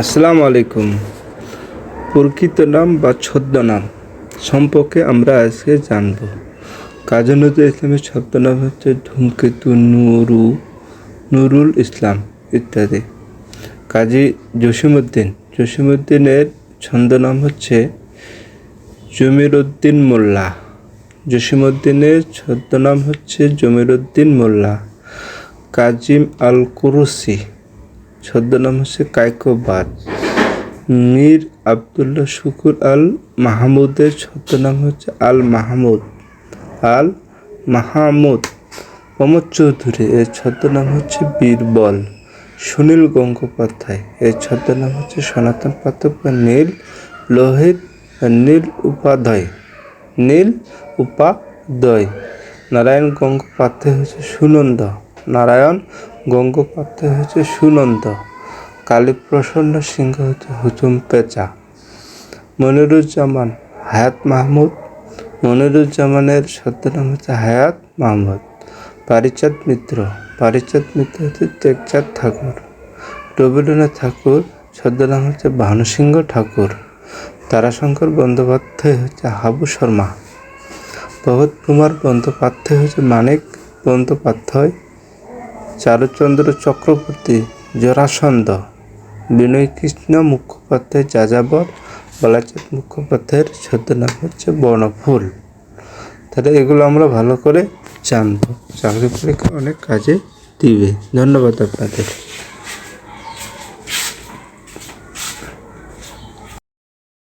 আসসালামু আলাইকুম প্রকৃত নাম বা ছদ্মনাম সম্পর্কে আমরা আজকে জানব। কাজী নজরুল ইসলামের ছদ্মনাম হচ্ছে ধূমকেতু, নুরু, নুরুল ইসলাম ইত্যাদি। কাজী জসিমউদ্দিন, জসিমউদ্দিনের ছন্দনাম হচ্ছে জমিরুদ্দিন মোল্লা। জসিমউদ্দিনের ছদ্মনাম হচ্ছে জমিরুদ্দিন মোল্লা। কাজিম আল কুরুসি ছদ্মনাম হচ্ছে কায়কোবাদ। মীর আবদুল্লাহ শুকুর আল মাহমুদের ছদ্মনাম হচ্ছে আল মাহমুদ। আল মাহমুদ প্রমোদ চৌধুরী, এর ছদ্মনাম হচ্ছে বীরবল। সুনীল গঙ্গোপাধ্যায়, এর ছদ্মনাম হচ্ছে সনাতন পাঠক বা নীল লোহিত নীল উপাধ্যায়। নীল উপাধ্যায়। নারায়ণ গঙ্গোপাধ্যায় হচ্ছে সুনন্দ। নারায়ণ গঙ্গোপাধ্যায় হচ্ছে সুনন্দ, কালীপ্রসন্ন সিংহ হচ্ছে হুজুম পেঁচা। মনিরুজ্জামান হায়াত মাহমুদ, মনিরুজ্জামানের ছদ্মনাম হচ্ছে হায়াত মাহমুদ। পারিচাঁদ মিত্র পারিচাঁদ মিত্র হচ্ছে টেকচাঁদ ঠাকুর। রবীন্দ্রনাথ ঠাকুর ছদ্মনাম হচ্ছে ভানুসিংহ ঠাকুর। তারাশঙ্কর বন্দ্যোপাধ্যায় হচ্ছে হাবু শর্মা। ভগৎ কুমার বন্দ্যোপাধ্যায় হচ্ছে মানিক বন্দ্যোপাধ্যায়। চারুচন্দ্র চক্রবর্তী জরাসন্ধ বিনয় কৃষ্ণ মুখোপাধ্যায় যাযাবর, বালাচাঁদ মুখোপাধ্যায়ের ছদ্মনাম হচ্ছে বনফুল তাহলে এগুলো আমরা ভালো করে জানব। চাকরি পরীক্ষা অনেক কাজে দিবে। ধন্যবাদ আপনাদের।